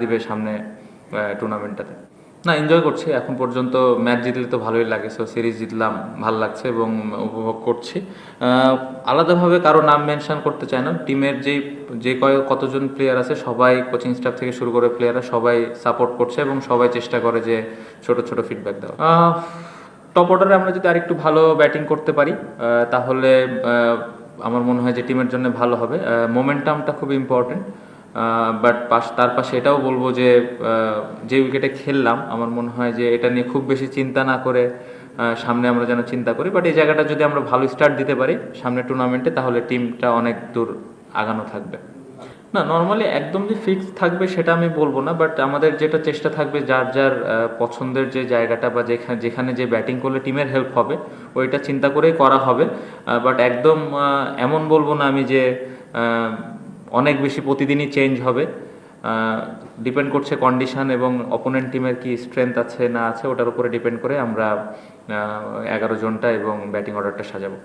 দিবে সামনে টুর্নামেন্টটাতে না এনজয় করছি। এখন পর্যন্ত ম্যাচ জিতলে তো ভালোই লাগে। সো সিরিজ জিতলাম, ভালো লাগছে এবং উপভোগ করছি। আলাদাভাবে কারও নাম মেনশন করতে চাই না। টিমের যেই, যে কয়, কতজন প্লেয়ার আছে, সবাই কোচিং স্টাফ থেকে শুরু করে প্লেয়াররা সবাই সাপোর্ট করছে এবং সবাই চেষ্টা করে যে ছোট ছোট ফিডব্যাক দেওয়া টপ অর্ডারে আমরা যদি আরেকটু ভালো ব্যাটিং করতে পারি তাহলে আমার মনে হয় যে টিমের জন্য ভালো হবে। মোমেন্টামটা খুব ইম্পর্টেন্ট বাট পাশ তার পাশে এটাও বলব যে যে উইকেটে খেললাম, আমার মনে হয় যে এটা নিয়ে খুব বেশি চিন্তা না করে সামনে আমরা যেন চিন্তা করি। বাট এই জায়গাটা যদি আমরা ভালো স্টার্ট দিতে পারি, সামনে টুর্নামেন্টে তাহলে টিমটা অনেক দূর আগানো থাকবে। না নর্মালি একদম যে ফিক্স থাকবে সেটা আমি বলব না বাট আমাদের যেটা চেষ্টা থাকবে, যার যার পছন্দের যে জায়গাটা বা যেখানে যেখানে যে ব্যাটিং করলে টিমের হেল্প হবে, ওইটা চিন্তা করেই করা হবে। বাট একদম এমন বলব না আমি যে অনেক বেশি প্রতিদিনই চেঞ্জ হবে। ডিপেন্ড করছে কন্ডিশন এবং অপোনেন্ট টিমের কি স্ট্রেংথ আছে না আছে, ওটার উপরে ডিপেন্ড করে আমরা এগারো জনটা এবং ব্যাটিং অর্ডারটা সাজাবো।